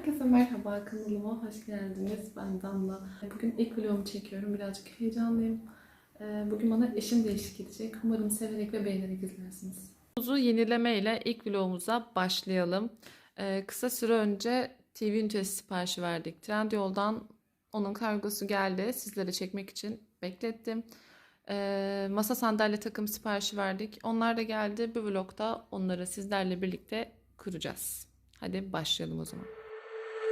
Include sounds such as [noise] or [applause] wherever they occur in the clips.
Herkese merhaba, kanalıma hoş geldiniz. Ben Damla. Bugün ilk vlogumu çekiyorum. Birazcık heyecanlıyım. Ee, Bugün bana eşim değişik edecek. Umarım severek ve beğenerek izlersiniz. Vlogumuzu yenileme ile ilk vlogumuza başlayalım. Ee, Kısa süre önce TV ünitesi siparişi verdik. Trendyol'dan onun kargosu geldi. Sizlere çekmek için beklettim. Ee, masa sandalye takım siparişi verdik. Onlar da geldi. Bu vlogda onları sizlerle birlikte kuracağız. Hadi başlayalım o zaman.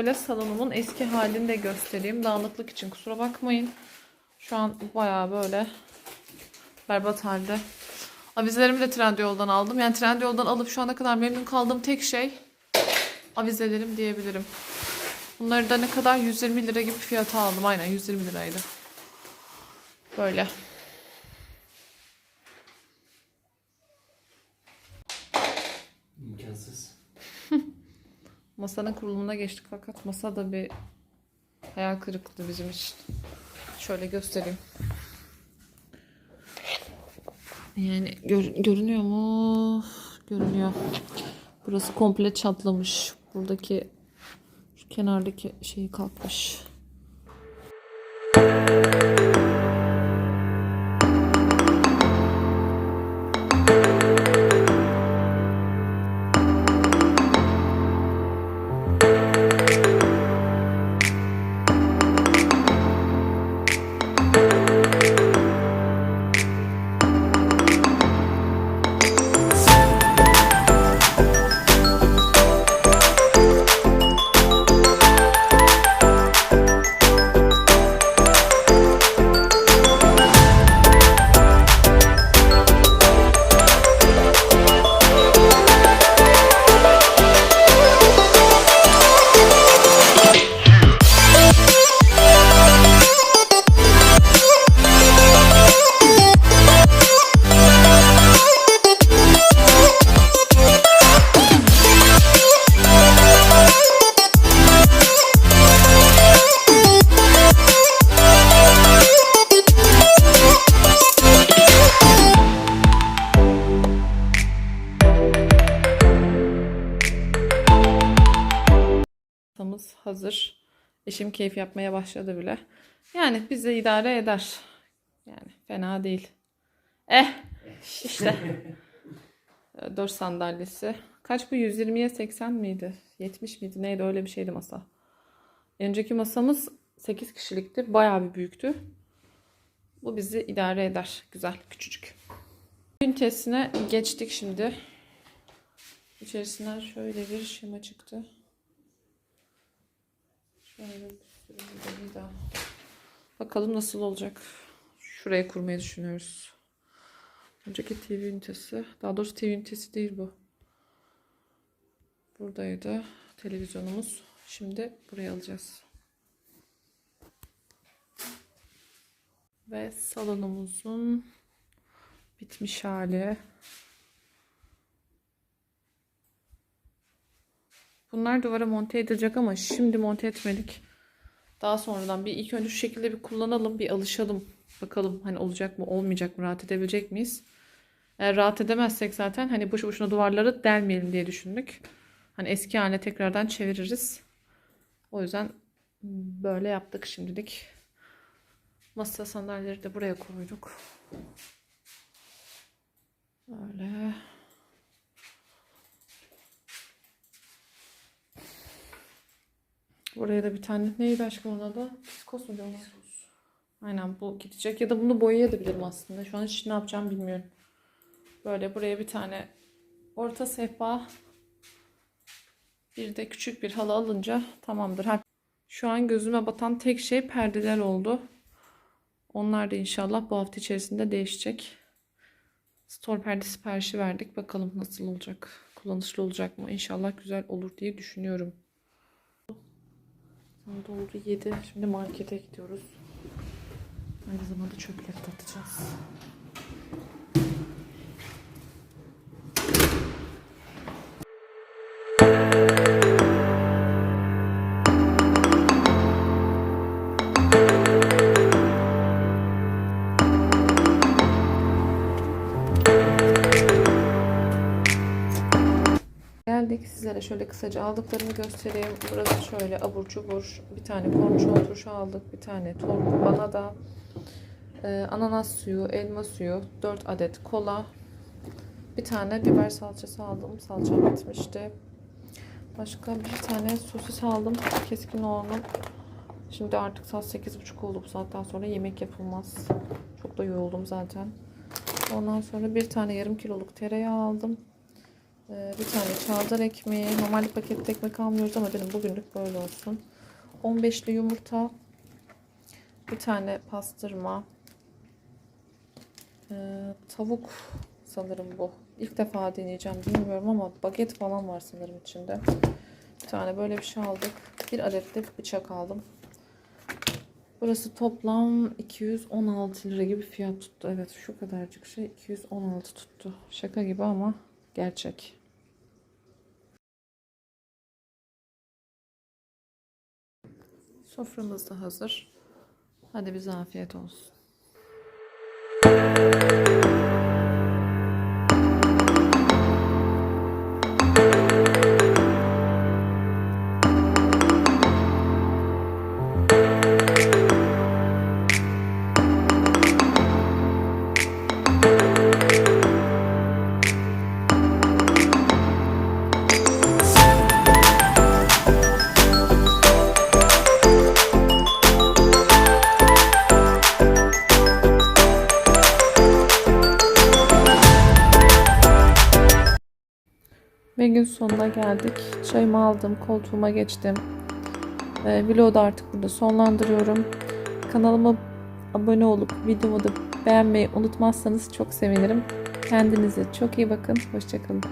Şöyle salonumun eski halini de göstereyim. Dağınıklık için kusura bakmayın. Şu an bayağı böyle berbat halde. Avizelerimi de Trendyol'dan aldım. Yani Trendyol'dan alıp şu ana kadar memnun kaldığım tek şey avizelerim diyebilirim. Bunları da ne kadar 120 lira gibi fiyata aldım. Aynen 120 liraydı. Böyle. İmkansız. Masanın kurulumuna geçtik fakat masa da bir hayal kırıklığı bizim için. Şöyle göstereyim. Yani gör- görünüyor mu? Görünüyor. Burası komple çatlamış. Buradaki şu kenardaki şeyi kalkmış. Masamız hazır. Eşim keyif yapmaya başladı bile. Yani bize idare eder. Yani fena değil. Eh işte. [laughs] Dört sandalyesi. Kaç bu? 120'ye 80 miydi? 70 miydi? Neydi? Öyle bir şeydi masa. Önceki masamız 8 kişilikti. Bayağı bir büyüktü. Bu bizi idare eder. Güzel. Küçücük. Ünitesine geçtik şimdi. İçerisinden şöyle bir şema çıktı. Bakalım nasıl olacak. Şuraya kurmayı düşünüyoruz. Önceki TV ünitesi. Daha doğrusu TV ünitesi değil bu. Buradaydı televizyonumuz. Şimdi buraya alacağız. Ve salonumuzun bitmiş hali. Bunlar duvara monte edilecek ama şimdi monte etmedik. Daha sonradan bir ilk önce şu şekilde bir kullanalım, bir alışalım. Bakalım hani olacak mı, olmayacak mı, rahat edebilecek miyiz? Eğer rahat edemezsek zaten hani boşu boşuna duvarları delmeyelim diye düşündük. Hani eski haline tekrardan çeviririz. O yüzden böyle yaptık şimdilik. Masa sandalyeleri de buraya koyduk. Böyle. Buraya da bir tane neydi aşkım onun adı? Psikos mu diyorlar? Aynen bu gidecek. Ya da bunu boyayabilirim aslında. Şu an hiç ne yapacağım bilmiyorum. Böyle buraya bir tane orta sehpa bir de küçük bir halı alınca tamamdır. Şu an gözüme batan tek şey perdeler oldu. Onlar da inşallah bu hafta içerisinde değişecek. Store perde siparişi verdik. Bakalım nasıl olacak. Kullanışlı olacak mı? İnşallah güzel olur diye düşünüyorum. Saat oldu 7. Şimdi markete gidiyoruz. Aynı zamanda çöpleri de Geldik sizlere şöyle kısaca aldıklarımı göstereyim. Burası şöyle abur cubur. Bir tane kornişon turşu aldık. Bir tane torku bana da e, ananas suyu, elma suyu, 4 adet kola. Bir tane biber salçası aldım. Salçam bitmişti. Başka bir tane sosis aldım. Keskin olanın. Şimdi artık saat 8.30 oldu. Bu saatten sonra yemek yapılmaz. Çok da yoruldum zaten. Ondan sonra bir tane yarım kiloluk tereyağı aldım. Ee, bir tane çavdar ekmeği. Normalde paketli ekmek almıyoruz ama dedim bugünlük böyle olsun. 15'li yumurta. Bir tane pastırma. Ee, tavuk sanırım bu. İlk defa deneyeceğim bilmiyorum ama baget falan var sanırım içinde. Bir tane böyle bir şey aldık. Bir adet de bıçak aldım. Burası toplam 216 lira gibi fiyat tuttu. Evet şu kadarcık şey 216 tuttu. Şaka gibi ama gerçek. Soframız da hazır. Hadi bize afiyet olsun. Ve gün sonuna geldik. Çayımı aldım, koltuğuma geçtim. Ee, vlogu da artık burada sonlandırıyorum. Kanalıma abone olup videomu da beğenmeyi unutmazsanız çok sevinirim. Kendinize çok iyi bakın. Hoşçakalın.